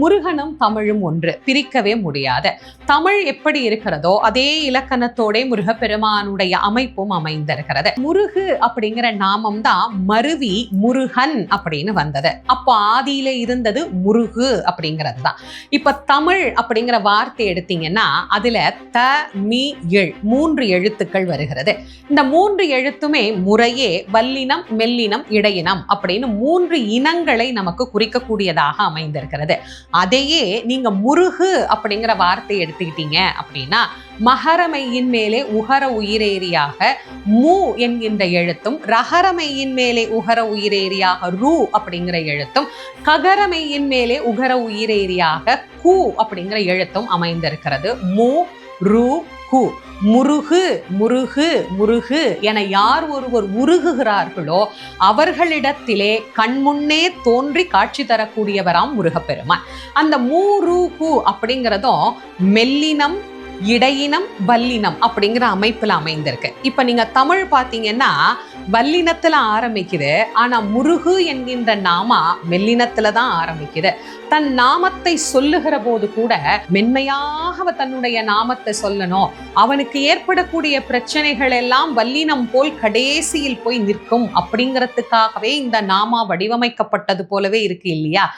முருகனும் தமிழும் ஒன்று பிரிக்கவே முடியாது. தமிழ் எப்படி இருக்கிறதோ அதே இலக்கணத்தோட முருகப்பெருமானுடைய அமைப்பும் அமைந்திருக்கிறது. முருகு அப்படிங்கிற நாமம் தான் மருவி முருகன் அப்படின்னு வந்தது. அப்போ ஆதியில இருந்தது முருகு அப்படிங்கிறது தான். இப்ப தமிழ் அப்படிங்கிற வார்த்தை எடுத்தீங்கன்னா அதுல த மீ எள் மூன்று எழுத்துக்கள் வருகிறது. இந்த மூன்று எழுத்துமே முறையே வல்லினம் மெல்லினம் இடையினம் அப்படின்னு மூன்று இனங்களை நமக்கு குறிக்கக்கூடியதாக அமைந்திருக்கிறது. அதையே நீங்க முருகு அப்படிங்கிற வார்த்தை எடுத்துக்கிட்டீங்க அப்படின்னா மகரமையின் மேலே உகர உயிரேரியாக மு என்கின்ற எழுத்தும் ரகரமையின் மேலே உகர உயிரேரியாக ரு அப்படிங்கிற எழுத்தும் ககரமையின் மேலே உகர உயிரேரியாக கு அப்படிங்கிற எழுத்தும் அமைந்திருக்கிறது. மு ரு கு முருகு முருகு முருகு என யார் ஒருவர் உருகுகிறார்களோ அவர்களிடத்திலே கண்முன்னே தோன்றி காட்சி தரக்கூடியவராம் முருகப்பெருமான். அந்த மூருகு அப்படிங்கிறதும் மெல்லினம் இடையினம் வல்லினம் அப்படிங்கிற அமைப்பில் அமைந்திருக்கு. இப்போ நீங்கள் தமிழ் பார்த்தீங்கன்னா வல்லினத்தில் ஆரம்பிக்குது ஆனால் முருகு என்கின்ற நாமா மெல்லினத்தில் தான் ஆரம்பிக்குது. தன் நாமத்தை சொல்லுகிற போது கூட மென்மையாக தன்னுடைய நாமத்தை சொல்லணும். அவனுக்கு ஏற்படக்கூடிய பிரச்சனைகள் எல்லாம் வல்லினம் போல் கடைசியில் போய் நிற்கும் அப்படிங்கிறதுக்காகவே இந்த நாமா வடிவமைக்கப்பட்டது போலவே இருக்கு இல்லையா?